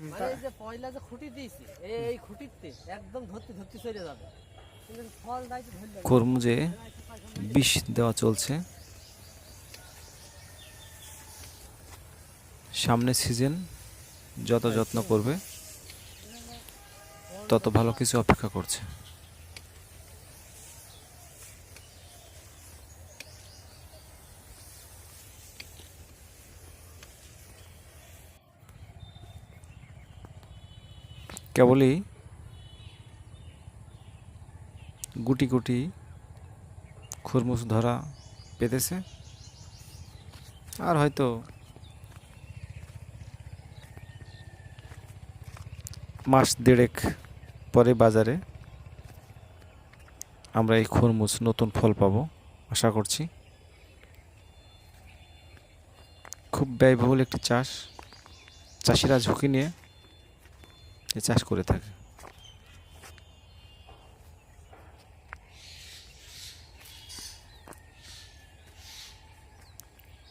মানে এই যে পয়লা যে খুঁটি দিয়েছি, এই- খুঁটিতে একদম ধরতে ধরতে চলে যাবে। খরমুজে বিষ দেওয়া চলছে। সামনে সিজন, যত যত্ন করবে, তত ভালো কিছু অপেক্ষা করছে। কেবলই গুটি গুটি খরমুজ ধরা পেতেছে। আর হয়তো মাস দেড়েক পরে বাজারে আমরা এই খরমুজ নতুন ফল পাবো, আশা করছি। খুব ব্যয়বহুল একটি চাষ। চাষিরা ঝুঁকি নিয়ে চাষ করে থাকে।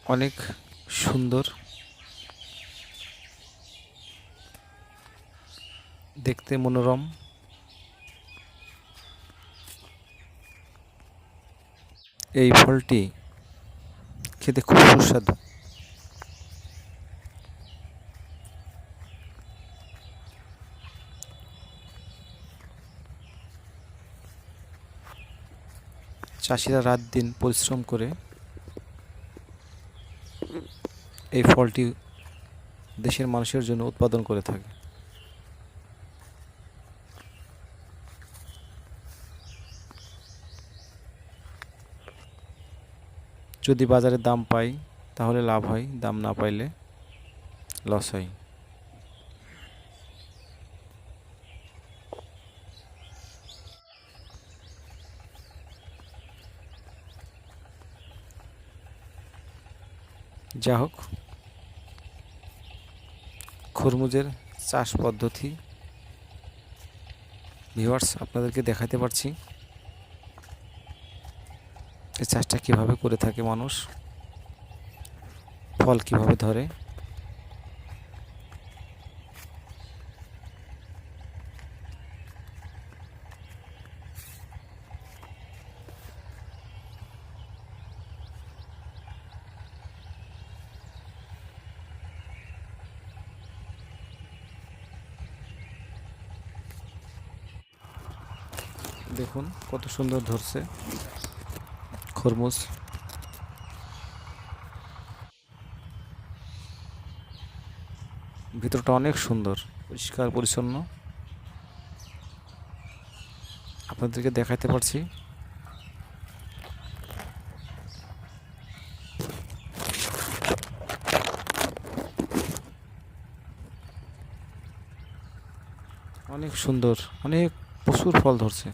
অনেক সুন্দর দেখতে মনোরম। এই ফলটি খেতে খুব সুস্বাদু। চাষিরা রাত দিন পরিশ্রম করে এই ফলটি দেশের মানুষের জন্য উৎপাদন করে থাকে। যদি বাজারে দাম পাই, তাহলে লাভ হয়, দাম না পাইলে লস হয়। যা হোক খরমুজের চাষ পদ্ধতি ভিউয়ার্স আপনাদেরকে দেখাতে পারছি। এই চাষটা কীভাবে করে থাকে মানুষ, ফল কীভাবে ধরে দেখুন, কত সুন্দর ধরছে। খরমুজ। ভিতরটা অনেক সুন্দর, পরিষ্কার, পরিচ্ছন্ন। আপনাদেরকে দেখাতে পারছি। অনেক সুন্দর, অনেক প্রচুর ফল ধরছে।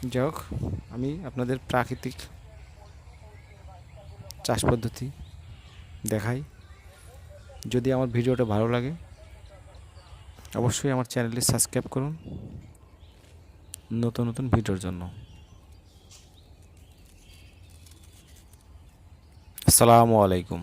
যাই হোক, আমি আপনাদের প্রাকৃতিক চাষ পদ্ধতি দেখাই। যদি আমার ভিডিওটা ভালো লাগে, অবশ্যই আমার চ্যানেলটি সাবস্ক্রাইব করুন নতুন নতুন ভিডিওর জন্য। আসসালামু আলাইকুম।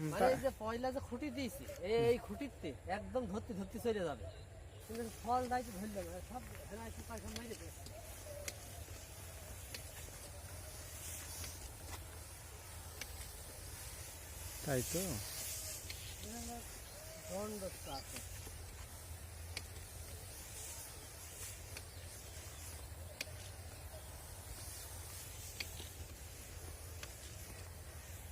মানে এই যে পয়লা যে খুঁটি দিয়েছি এই- খুঁটিতে একদম ধরতে ধরতে চলে যাবে। কিন্তু ফল দাইতে ধরলে না সব মেরে তাই তো? দণ্ড আছে।